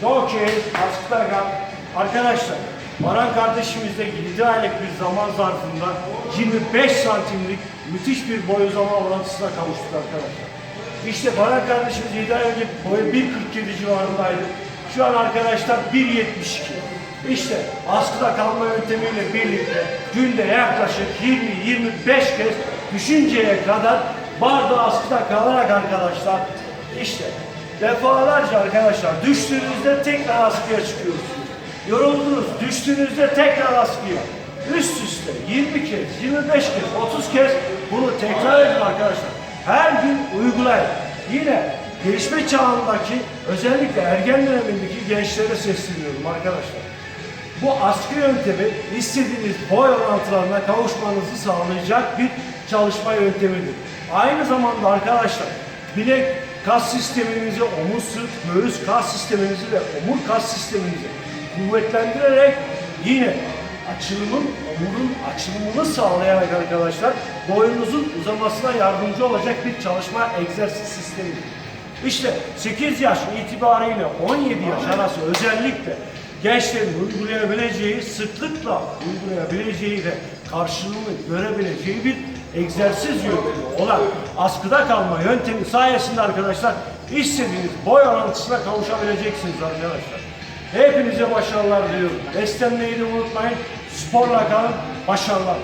Çok iyi. Askıda kal. Arkadaşlar, Baran kardeşimizde 7 aylık bir zaman zarfında 25 santimlik müthiş bir boy uzama orantısına kavuştuk arkadaşlar. İşte Baran kardeşimiz 7 ay önce boyu 1.47 civarındaydı. Şu an arkadaşlar 1.72. İşte askıda kalma yöntemiyle birlikte günde yaklaşık 20-25 kez düşünceye kadar barda askıda kalarak arkadaşlar işte defalarca arkadaşlar düştüğünüzde tekrar askıya çıkıyorsunuz. Yoruldunuz, düştüğünüzde tekrar askıya. Üst üste 20 kez, 25 kez, 30 kez bunu tekrar edin arkadaşlar. Her gün uygulayın. Yine gelişme çağındaki özellikle ergen dönemindeki gençlere sesleniyorum arkadaşlar. Bu askı yöntemi istediğiniz boy orantılarına kavuşmanızı sağlayacak bir çalışma yöntemidir. Aynı zamanda arkadaşlar bilek kas sisteminizi, omuz sırt, göğüs kas sisteminizi ve omur kas sisteminizi kuvvetlendirerek yine açılımın, omurun açılımını sağlayarak arkadaşlar boyunuzun uzamasına yardımcı olacak bir çalışma egzersiz sistemidir. İşte 8 yaş itibariyle 17 yaş arası özellikle gençlerin uygulayabileceği, sıklıkla uygulayabileceği ve karşılığını görebileceği bir egzersiz yöntemi olan askıda kalma yöntemi sayesinde arkadaşlar istediğiniz boy orantısına kavuşabileceksiniz arkadaşlar. Hepinize başarılar diliyorum. Beslenmeyi de unutmayın. Sporla kalın. Başarılar.